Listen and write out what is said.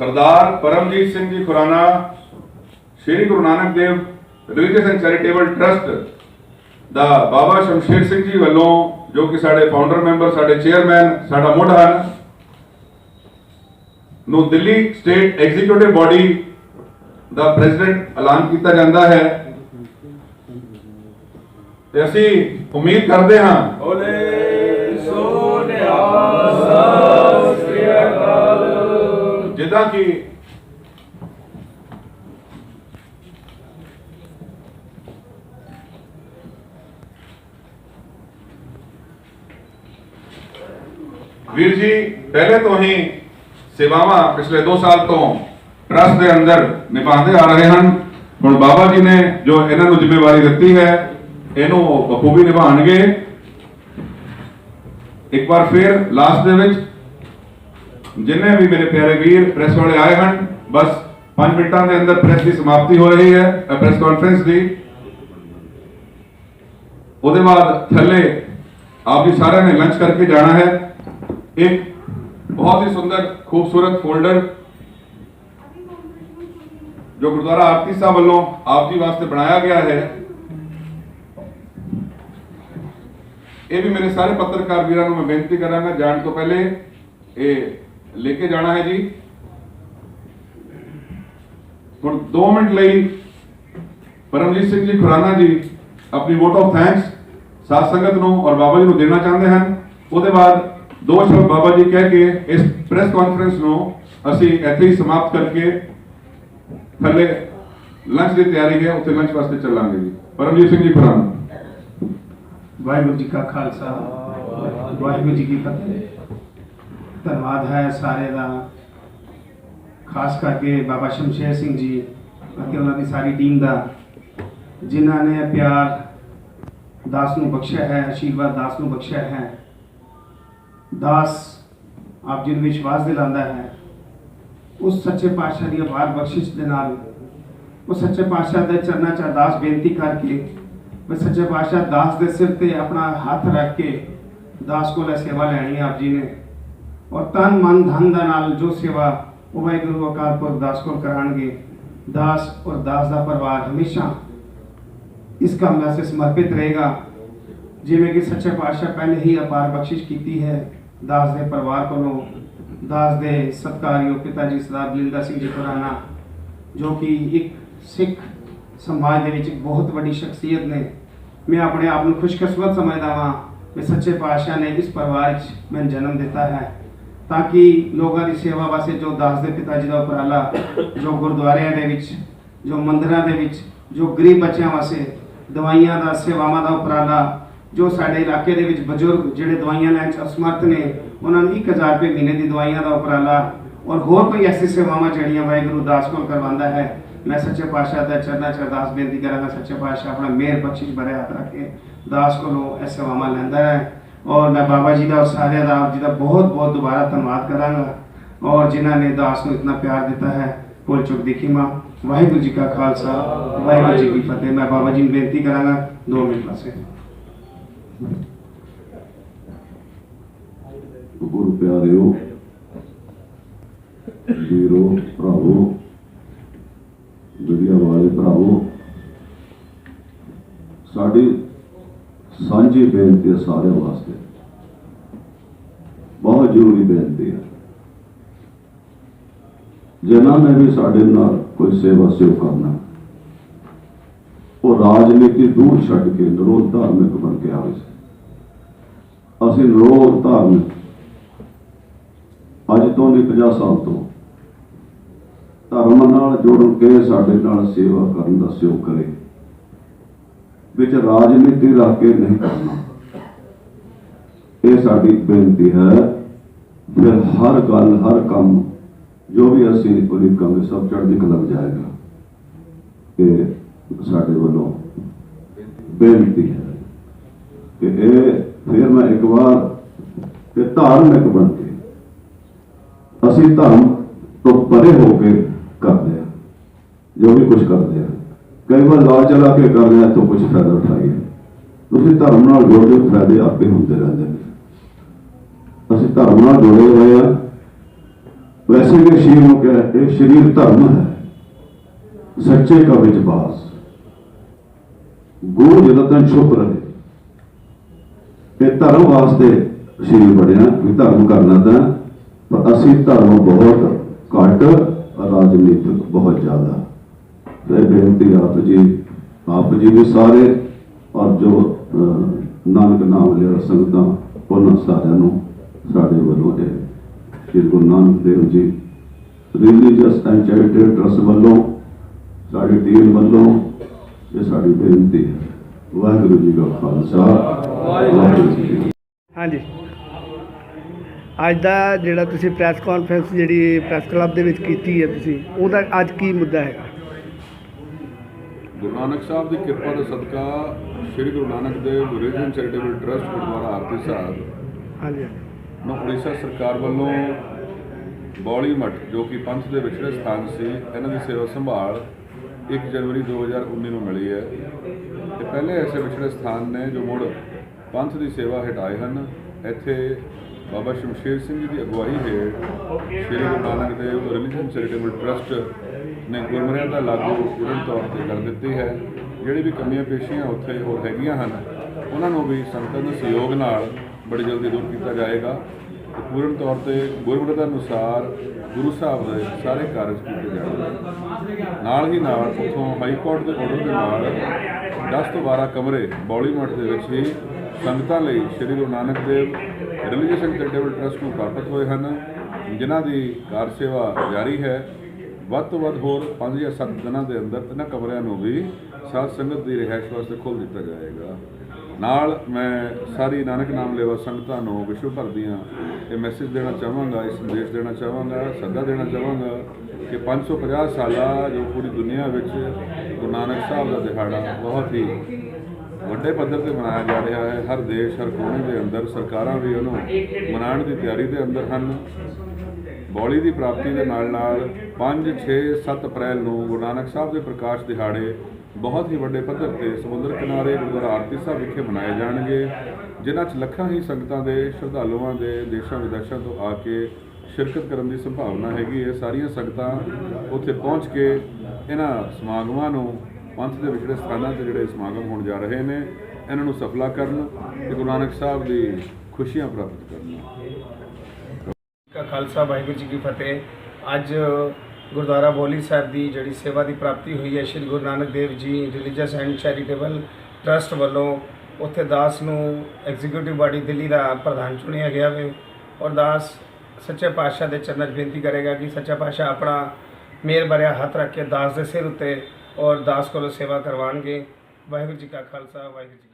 Sardar Paramjit Singh ji Khurana, Shri Guru Nanak Dev religious and charitable trust ਦਾ ਬਾਬਾ ਸ਼ਮਸ਼ੇਰ ਸਿੰਘ ਜੀ ਵੱਲੋਂ, ਜੋ ਕਿ ਸਾਡੇ founder member ਸਾਡੇ ਚੇਅਰਮੈਨ ਸਾਡਾ ਮੁੱਢ ਹਨ, ਨੂੰ ਦਿੱਲੀ ਸਟੇਟ ਐਗਜ਼ੀਕਿਊਟਿਵ ਬਾਡੀ ਦਾ ਪ੍ਰੈਜ਼ੀਡੈਂਟ ਐਲਾਨ ਕੀਤਾ ਜਾਂਦਾ ਹੈ। ਤੇ ਅਸੀਂ ਉਮੀਦ ਕਰਦੇ ਹਾਂ ਬੋਲੇ। ਜਿੱਦਾਂ ਕਿ ਵੀਰ ਜੀ, ਪਹਿਲੇ ਤੋਂ ਹੀ ਸੇਵਾਵਾਂ ਪਿਛਲੇ 2 ਸਾਲ ਤੋਂ ਟਰਸਟ ਦੇ ਅੰਦਰ ਨਿਭਾਉਂਦੇ ਆ ਰਹੇ ਹਨ। ਹੁਣ ਬਾਬਾ ਜੀ ਨੇ ਜੋ ਇਹਨਾਂ ਨੂੰ ਜ਼ਿੰਮੇਵਾਰੀ ਦਿੱਤੀ ਹੈ, ਇਹਨੂੰ ਬਖੂਬੀ ਨਿਭਾਉਣਗੇ। ਇੱਕ ਵਾਰ ਫਿਰ ਲਾਸਟ ਦੇ ਵਿੱਚ ਜਿੰਨੇ ਵੀ ਮੇਰੇ ਪਿਆਰੇ ਵੀਰ ਪ੍ਰੈਸ ਵਾਲੇ ਆਏ ਹਨ, ਬਸ 5 ਮਿੰਟਾਂ ਦੇ ਅੰਦਰ ਪ੍ਰੈਸ ਦੀ ਸਮਾਪਤੀ ਹੋ ਰਹੀ ਹੈ ਪ੍ਰੈਸ ਕਾਨਫਰੰਸ ਦੀ। ਉਹਦੇ ਬਾਅਦ ਥੱਲੇ ਆਪ ਜੀ ਸਾਰਿਆਂ ਨੇ ਲੰਚ ਕਰਕੇ ਜਾਣਾ ਹੈ। ਇੱਕ ਬਹੁਤ ਹੀ ਸੁੰਦਰ, ਖੂਬਸੂਰਤ ਫੋਲਡਰ ਜੋ ਗੁਰਦੁਆਰਾ ਆਰਤੀ ਸਾਹਿਬ ਵੱਲੋਂ ਆਪ ਜੀ ਵਾਸਤੇ ਬਣਾਇਆ ਗਿਆ ਹੈ। ਇਹ ਵੀ ਮੇਰੇ ਸਾਰੇ ਪੱਤਰਕਾਰ ਵੀਰਾਂ ਨੂੰ ਮੈਂ ਬੇਨਤੀ ਕਰਾਂਗਾ, ਜਾਣ ਤੋਂ ਪਹਿਲੇ ਇਹ ਲੈ ਕੇ ਜਾਣਾ ਹੈ ਜੀ। ਹੁਣ 2 ਮਿੰਟ ਲਈ ਪਰਮਜੀਤ ਸਿੰਘ ਜੀ ਖੁਰਾਨਾ ਜੀ ਆਪਣੀ ਵੋਟ ਆਫ ਥੈਂਕਸ ਸਾਧ ਸੰਗਤ ਨੂੰ ਔਰ ਬਾਬਾ ਜੀ ਨੂੰ ਦੇਣਾ ਚਾਹੁੰਦੇ ਹਨ। ਉਹਦੇ ਬਾਅਦ ਦੋ ਸ਼ਬਦ ਬਾਬਾ ਜੀ ਕਹਿ ਕੇ ਇਸ ਪ੍ਰੈਸ ਕਾਨਫਰੰਸ ਨੂੰ ਅਸੀਂ ਇੱਥੇ ਹੀ ਸਮਾਪਤ ਕਰਕੇ ਥੱਲੇ ਲੰਚ ਦੀ ਤਿਆਰੀ ਹੈ, ਉੱਥੇ ਲੰਚ ਵਾਸਤੇ ਚੱਲਾਂਗੇ ਜੀ। ਪਰਮਜੀਤ ਸਿੰਘ ਜੀ ਖੁਰਾਨਾ। ਵਾਹਿਗੁਰੂ ਜੀ ਕਾ ਖਾਲਸਾ, ਵਾਹਿਗੁਰੂ ਜੀ ਕੀ ਫਤਿਹ। ਧੰਨਵਾਦ ਹੈ ਸਾਰੇ ਦਾ। ਖਾਸ ਕਰਕੇ ਬਾਬਾ ਸ਼ਮਸ਼ੇਰ ਸਿੰਘ ਜੀ ਅਤੇ ਉਹਨਾਂ ਦੀ ਸਾਰੀ ਟੀਮ ਦਾ, ਜਿਨ੍ਹਾਂ ਨੇ ਪਿਆਰ ਦਾਸ ਨੂੰ ਬਖਸ਼ਿਆ ਹੈ, ਆਸ਼ੀਰਵਾਦ ਦਾਸ ਨੂੰ ਬਖਸ਼ਿਆ ਹੈ। ਦਾਸ ਆਪ ਜੀ ਨੂੰ ਵਿਸ਼ਵਾਸ ਦਿਲਾਉਂਦਾ ਹੈ, ਉਸ ਸੱਚੇ ਪਾਤਸ਼ਾਹ ਦੀ ਅਪਾਰ ਬਖਸ਼ਿਸ਼ ਦੇ ਨਾਲ ਉਹ ਸੱਚੇ ਪਾਤਸ਼ਾਹ ਦੇ ਚਰਨਾਂ 'ਚ ਅਰਦਾਸ ਬੇਨਤੀ ਕਰਕੇ, ਮੈਂ ਸੱਚੇ ਪਾਤਸ਼ਾਹ ਦਾਸ ਦੇ ਸਿਰ ਤੇ ਆਪਣਾ ਹੱਥ ਰੱਖ ਕੇ ਦਾਸ ਕੋਲ ਸੇਵਾ ਲੈਣੀ ਹੈ ਆਪ ਜੀ ਨੇ। ਔਰ ਤਨ ਮਨ ਧਨ ਦਾ ਨਾਲ ਜੋ ਸੇਵਾ ਉਹ ਵਾਹਿਗੁਰੂ ਅਕਾਲ ਪੁਰਖ ਦਾਸ ਕੋਲ ਕਰਾਣਗੇ ਦਾਸ ਔਰ ਦਾਸ ਦਾ ਪਰਿਵਾਰ ਹਮੇਸ਼ਾ ਇਸ ਕੰਮ ਵਾਸਤੇ ਸਮਰਪਿਤ ਰਹੇਗਾ ਜਿਵੇਂ ਕਿ ਸੱਚੇ ਪਾਤਸ਼ਾਹ ਪਹਿਲੇ ਹੀ ਅਪਾਰ ਬਖਸ਼ਿਸ਼ ਕੀਤੀ ਹੈ ਦਾਸ ਦੇ ਪਰਿਵਾਰ ਕੋਲੋਂ ਦਾਸ ਦੇ ਸਤਕਾਰਯੋਗ ਪਿਤਾ ਜੀ ਸਰਦਾਰ ਬਲਿੰਦਰ ਸਿੰਘ ਜੀ ਖੁਰਾਨਾ ਜੋ ਕਿ ਇੱਕ ਸਿੱਖ ਸਮਾਜ ਦੇ ਵਿੱਚ ਇੱਕ ਬਹੁਤ ਵੱਡੀ ਸ਼ਖਸੀਅਤ ਨੇ ਮੈਂ ਆਪਣੇ ਆਪ ਨੂੰ ਖੁਸ਼ਕਿਸਮਤ ਸਮਝਦਾ ਹਾਂ ਕਿ ਸੱਚੇ ਪਾਤਸ਼ਾਹ ਨੇ ਇਸ ਪਰਿਵਾਰ 'ਚ ਮੈਨੂੰ ਜਨਮ ਦਿੱਤਾ ਹੈ ਤਾਂ ਕਿ ਲੋਕਾਂ ਦੀ ਸੇਵਾ ਵਾਸਤੇ ਜੋ ਦਾਸ ਦੇ ਪਿਤਾ ਜੀ ਦਾ ਉਪਰਾਲਾ, ਜੋ ਗੁਰਦੁਆਰਿਆਂ ਦੇ ਵਿੱਚ, ਜੋ ਮੰਦਿਰਾਂ ਦੇ ਵਿੱਚ, ਜੋ ਗਰੀਬ ਬੱਚਿਆਂ ਵਾਸਤੇ ਦਵਾਈਆਂ ਦਾ, ਸੇਵਾਵਾਂ ਦਾ ਉਪਰਾਲਾ, ਜੋ ਸਾਡੇ ਇਲਾਕੇ ਦੇ ਵਿੱਚ ਬਜ਼ੁਰਗ ਜਿਹੜੇ ਦਵਾਈਆਂ ਲੈਣ 'ਚ ਅਸਮਰਥ ਨੇ, ਉਹਨਾਂ ਨੂੰ 1000 ਰੁਪਏ ਮਹੀਨੇ ਦੀ ਦਵਾਈਆਂ ਦਾ ਉਪਰਾਲਾ ਔਰ ਹੋਰ ਕੋਈ ਐਸੀ ਸੇਵਾਵਾਂ ਜਿਹੜੀਆਂ ਵਾਹਿਗੁਰੂ ਦਾਸ ਕੋਲ ਕਰਵਾਉਂਦਾ ਹੈ, ਮੈਂ ਸੱਚੇ ਪਾਤਸ਼ਾਹ ਦਾ ਚਰਨਾ 'ਚ ਅਰਦਾਸ ਬੇਨਤੀ ਕਰਾਂਗਾ, ਸੱਚੇ ਪਾਤਸ਼ਾਹ ਆਪਣਾ ਮਿਹਰ ਬਖਸ਼ਿਸ਼ ਭਰਿਆ ਹੱਥ ਰੱਖ ਦਾਸ ਕੋਲੋਂ ਇਹ ਸੇਵਾਵਾਂ ਲੈਂਦਾ ਹੈ। ਔਰ ਮੈਂ ਬਾਬਾ ਜੀ ਦਾ ਔਰ ਸਾਰਿਆਂ ਦਾ ਆਪ ਜੀ ਦਾ ਬਹੁਤ ਬਹੁਤ ਦੁਬਾਰਾ ਧੰਨਵਾਦ ਕਰਾਂਗਾ ਔਰ ਜਿਨ੍ਹਾਂ ਨੇ ਦਾਸ ਨੂੰ ਇਤਨਾ ਪਿਆਰ ਦਿੱਤਾ ਹੈ ਭੁੱਲ ਚੁੱਕ ਦੀ ਖਿਮਾ ਵਾਹਿਗੁਰੂ ਜੀ ਕਾ ਖਾਲਸਾ ਵਾਹਿਗੁਰੂ ਜੀ ਕੀ ਫਤਿਹ ਮੈਂ ਬਾਬਾ ਜੀ ਨੂੰ ਬੇਨਤੀ ਕਰਾਂਗਾ 2 ਮਿੰਟ ਵਾਸਤੇ ਗੁਰੂ ਪਿਆਰਿਓ ਵੀਰੋ ਭਰਾਵੋ ਦੁਨੀਆ ਵਾਲੇ ਭਰਾਵੋ ਸਾਡੀ ਸਾਂਝੀ ਬੇਨਤੀ ਹੈ ਸਾਰਿਆਂ ਵਾਸਤੇ। ਬਹੁਤ ਜ਼ਰੂਰੀ ਬੇਨਤੀ ਹੈ। ਜਿਨ੍ਹਾਂ ਨੇ ਵੀ ਸਾਡੇ ਨਾਲ ਕੋਈ ਸੇਵਾ ਸਿਓ ਕਰਨਾ ਉਹ ਰਾਜਨੀਤੀ ਦੂਰ ਛੱਡ ਕੇ ਨਿਰੋਧ ਧਾਰਮਿਕ ਬਣ ਕੇ ਆਵੇ। ਸੀ ਅਸੀਂ ਨਿਰੋਧ ਧਾਰਮਿਕ ਅੱਜ ਤੋਂ ਨਹੀਂ 50 ਸਾਲ ਤੋਂ ਧਰਮ ਨਾਲ ਜੁੜ ਕੇ ਸਾਡੇ ਨਾਲ ਸੇਵਾ ਕਰਨ ਦਾ ਸਹਿਯੋਗ ਕਰੇ। ਵਿੱਚ ਰਾਜਨੀਤੀ ਰੱਖ ਕੇ ਨਹੀਂ ਕਰਨਾ। ਇਹ ਸਾਡੀ ਬੇਨਤੀ ਹੈ ਫਿਰ ਹਰ ਗੱਲ, ਹਰ ਕੰਮ, ਜੋ ਵੀ ਅਸੀਂ ਉਲੀਕਾਂਗੇ ਸਭ ਚੜ੍ਹਦੀ ਕਲਾ ਜਾਏਗਾ। ਇਹ ਸਾਡੇ ਵੱਲੋਂ ਬੇਨਤੀ ਹੈ ਕਿ ਇਹ ਫਿਰ ਮੈਂ ਇੱਕ ਵਾਰ ਕਿ ਧਾਰਮਿਕ ਬਣ ਕੇ ਅਸੀਂ ਧਰਮ ਤੋਂ ਪਰੇ ਹੋ ਕੇ ਕਰਦੇ ਹਾਂ, ਜੋ ਵੀ ਕੁਝ ਕਰਦੇ ਹਾਂ। ਕਈ ਵਾਰ ਲਾ ਚਲਾ ਕੇ ਕਰਦੇ ਹਾਂ ਤਾਂ ਕੁਝ ਫਾਇਦਾ ਉਠਾਈਏ ਤੁਸੀਂ ਧਰਮ ਨਾਲ ਜੁੜਦੇ ਫਾਇਦੇ ਆਪੇ ਹੁੰਦੇ ਰਹਿੰਦੇ ਨੇ। ਅਸੀਂ ਧਰਮ ਨਾਲ ਜੁੜੇ ਹੋਏ ਆ। ਵੈਸੇ ਵੀ ਸ਼ਰੀਰ ਨੂੰ ਕਹੇ, ਇਹ ਸ਼ਰੀਰ ਧਰਮ ਹੈ। ਸੱਚੇ ਕਾ ਵਿੱਚ ਬਾਸ। ਗੂੜ ਰਤਨ ਛੁਪ ਰਹੇ, ਇਹ ਧਰਮ ਵਾਸਤੇ ਸ਼ਰੀਰ ਬਣਿਆ ਵੀ ਧਰਮ ਕਰਨਾ ਤਾਂ, ਪਰ ਅਸੀਂ ਧਰਮ ਬਹੁਤ ਘੱਟ, ਰਾਜਨੀਤਿਕ ਬਹੁਤ ਜ਼ਿਆਦਾ। ਤੇ ਬੇਨਤੀ ਆਪ ਜੀ ਆਪ ਜੀ ਵੀ ਸਾਰੇ ਔਰ ਜੋ ਨਾਨਕ ਨਾਮ ਲਿਆ ਸੰਗਤਾਂ, ਉਹਨਾਂ ਸਾਰਿਆਂ ਨੂੰ ਸਾਡੇ ਵੱਲੋਂ ਇਹ ਸ਼੍ਰੀ Guru Nanak Dev ji religious and charitable trust ਵੱਲੋਂ, ਸਾਡੀ ਟੀਮ ਵੱਲੋਂ ਇਹ ਸਾਡੀ ਬੇਨਤੀ ਹੈ। ਵਾਹਿਗੁਰੂ ਜੀ ਕਾ ਖਾਲਸਾ, ਵਾਹਿਗੁਰੂ ਜੀ ਹਾਂਜੀ। ਅੱਜ ਦਾ ਜਿਹੜਾ ਤੁਸੀਂ ਪ੍ਰੈਸ ਕਾਨਫਰੰਸ ਜਿਹੜੀ ਪ੍ਰੈਸ ਕਲੱਬ ਦੇ ਵਿੱਚ ਕੀਤੀ ਹੈ ਤੁਸੀਂ, ਉਹਦਾ ਅੱਜ ਕੀ ਮੁੱਦਾ ਹੈਗਾ? ਗੁਰੂ ਨਾਨਕ ਸਾਹਿਬ ਦੀ ਕਿਰਪਾ ਦੇ ਸਦਕਾ Shri Guru Nanak Dev religion charitable trust Gurdwara Aarti Sahib ਹਾਂਜੀ ਨੂੰ ਉੜੀਸਾ ਸਰਕਾਰ ਵੱਲੋਂ ਬੌਲੀ ਮਠ ਜੋ ਕਿ ਪੰਥ ਦੇ ਵਿਛੜੇ ਸਥਾਨ ਸੀ ਇਹਨਾਂ ਦੀ ਸੇਵਾ ਸੰਭਾਲ 1 ਜਨਵਰੀ 2019 ਨੂੰ ਮਿਲੀ ਹੈ। ਤੇ ਪਹਿਲੇ ਐਸੇ ਵਿਛੜੇ ਸਥਾਨ ਨੇ ਜੋ ਮੁੜ ਪੰਥ ਦੀ ਸੇਵਾ ਹਟਾਏ ਹਨ। ਇੱਥੇ ਬਾਬਾ ਸ਼ਮਸ਼ੇਰ ਸਿੰਘ ਜੀ ਦੀ ਅਗਵਾਈ ਹੇਠ Shri Guru Nanak Dev religion charitable trust ਨੇ ਗੁਰਮਰਿਆਂ ਦਾ ਲਾਗੂ ਪੂਰਨ ਤੌਰ ਤੇ ਕਰ ਦਿੱਤੀ ਹੈ। ਜਿਹੜੀ ਵੀ ਕਮੀਆਂ ਪੇਸ਼ੀਆਂ ਉੱਥੇ ਹੋਰ ਹੈਗੀਆਂ ਹਨ, ਉਹਨਾਂ ਨੂੰ ਵੀ ਸੰਗਤਾਂ ਦੇ ਸਹਿਯੋਗ ਨਾਲ ਬੜੀ ਜਲਦੀ ਦੂਰ ਕੀਤਾ ਜਾਏਗਾ ਤੇ ਪੂਰਨ ਤੌਰ ਤੇ ਗੁਰਮਤਿ ਅਨੁਸਾਰ ਗੁਰੂ ਸਾਹਿਬ ਦੇ ਸਾਰੇ ਕਾਰਜ ਕੀਤੇ ਜਾਣਗੇ। ਨਾਲ ਹੀ ਨਾਲ ਉਥੋਂ ਹਾਈ ਕੋਰਟ ਦੇ ਆਰਡਰ ਦੇ ਨਾਲ 10 ਤੋਂ 12 ਕਮਰੇ ਬੌਲੀ ਮਠ ਦੇ ਵਿੱਚ ਹੀ ਸੰਗਤਾਂ ਲਈ Shri Guru Nanak Dev religious and charitable trust ਨੂੰ ਪ੍ਰਾਪਤ ਹੋਏ ਹਨ, ਜਿਨ੍ਹਾਂ ਦੀ ਕਾਰ ਸੇਵਾ ਜਾਰੀ ਹੈ। ਵੱਧ ਤੋਂ ਵੱਧ ਹੋਰ 5 ਜਾਂ 7 ਦਿਨਾਂ ਦੇ ਅੰਦਰ ਇਹਨਾਂ ਕਮਰਿਆਂ ਨੂੰ ਵੀ ਸਾਧ ਸੰਗਤ ਦੀ ਰਿਹਾਇਸ਼ ਵਾਸਤੇ ਖੋਲ੍ਹ ਦਿੱਤਾ ਜਾਏਗਾ। ਨਾਲ ਮੈਂ ਸਾਰੀ ਨਾਨਕ ਨਾਮ ਲੇਵਾ ਸੰਗਤਾਂ ਨੂੰ ਵਿਸ਼ਵ ਭਰ ਦੀਆਂ ਇਹ ਮੈਸੇਜ ਦੇਣਾ ਚਾਹਾਂਗਾ, ਇਹ ਸੰਦੇਸ਼ ਦੇਣਾ ਚਾਹਾਂਗਾ, ਸੱਦਾ ਦੇਣਾ ਚਾਹਾਂਗਾ ਕਿ 550 ਸਾਲਾ ਜੋ ਪੂਰੀ ਦੁਨੀਆ ਵਿੱਚ ਗੁਰੂ ਨਾਨਕ ਸਾਹਿਬ ਦਾ ਦਿਹਾੜਾ ਬਹੁਤ ਹੀ ਵੱਡੇ ਪੱਧਰ ਤੇ ਮਨਾਇਆ ਜਾ ਰਿਹਾ ਹੈ। ਹਰ ਦੇਸ਼, ਹਰ ਕੋਨੇ ਦੇ ਅੰਦਰ ਸਰਕਾਰਾਂ ਵੀ ਉਹਨੂੰ ਮਨਾਉਣ ਦੀ ਤਿਆਰੀ ਦੇ ਅੰਦਰ ਹਨ। ਬੌਲੀ ਦੀ ਪ੍ਰਾਪਤੀ ਦੇ ਨਾਲ ਨਾਲ 5 6 7 ਅਪ੍ਰੈਲ ਨੂੰ ਗੁਰੂ ਨਾਨਕ ਸਾਹਿਬ ਦੇ ਪ੍ਰਕਾਸ਼ ਦਿਹਾੜੇ ਬਹੁਤ ਹੀ ਵੱਡੇ ਪੱਧਰ ਤੇ ਸਮੁੰਦਰ ਕਿਨਾਰੇ ਗੁਰਦੁਆਰਾ ਆਰਤੀ ਸਾਹਿਬ ਵਿਖੇ ਮਨਾਏ ਜਾਣਗੇ, ਜਿਨ੍ਹਾਂ 'ਚ ਲੱਖਾਂ ਹੀ ਸੰਗਤਾਂ ਦੇ, ਸ਼ਰਧਾਲੂਆਂ ਦੇ, ਦੇਸ਼ਾਂ ਵਿਦੇਸ਼ਾਂ ਤੋਂ ਆ ਕੇ ਸ਼ਿਰਕਤ ਕਰਨ ਦੀ ਸੰਭਾਵਨਾ ਹੈਗੀ ਹੈ। ਸਾਰੀਆਂ ਸੰਗਤਾਂ ਉੱਥੇ ਪਹੁੰਚ ਕੇ ਇਹਨਾਂ ਸਮਾਗਮਾਂ ਨੂੰ, ਪੰਥ ਦੇ ਵਿਛੜੇ ਸਥਾਨਾਂ ਤੇ ਜਿਹੜੇ ਸਮਾਗਮ ਹੋਣ ਜਾ ਰਹੇ ਨੇ, ਇਹਨਾਂ ਨੂੰ ਸਫਲਾ ਕਰਨ ਤੇ ਗੁਰੂ ਨਾਨਕ ਸਾਹਿਬ ਦੀ ਖੁਸ਼ੀਆਂ ਪ੍ਰਾਪਤ ਕਰਨ। ਕਾ ਖਾਲਸਾ, ਵਾਹਿਗੁਰੂ ਜੀ ਕੀ ਫਤਿਹ। ਅੱਜ ਗੁਰਦੁਆਰਾ ਬੋਲੀ ਸਾਹਿਬ ਦੀ ਜਿਹੜੀ ਸੇਵਾ ਦੀ ਪ੍ਰਾਪਤੀ ਹੋਈ ਹੈ, ਸ਼੍ਰੀ Guru Nanak Dev ji religious and charitable trust ਵੱਲੋਂ ਉੱਥੇ ਦਾਸ ਨੂੰ ਐਗਜ਼ੀਕਿਊਟਿਵ ਬਾਡੀ ਦਿੱਲੀ ਦਾ ਪ੍ਰਧਾਨ ਚੁਣਿਆ ਗਿਆ ਵੇ ਔਰ ਦਾਸ ਸੱਚੇ ਪਾਤਸ਼ਾਹ ਦੇ ਚਰਨਾਂ 'ਚ ਬੇਨਤੀ ਕਰੇਗਾ ਕਿ ਸੱਚਾ ਪਾਤਸ਼ਾਹ ਆਪਣਾ ਮੇਰ ਭਰਿਆ ਹੱਥ ਰੱਖ ਕੇ ਦਾਸ ਦੇ ਸਿਰ ਉੱਤੇ ਔਰ ਦਾਸ ਕੋਲੋਂ ਸੇਵਾ ਕਰਵਾਉਣਗੇ। ਵਾਹਿਗੁਰੂ ਜੀ ਕਾ ਖਾਲਸਾ, ਵਾਹਿਗੁਰੂ ਜੀ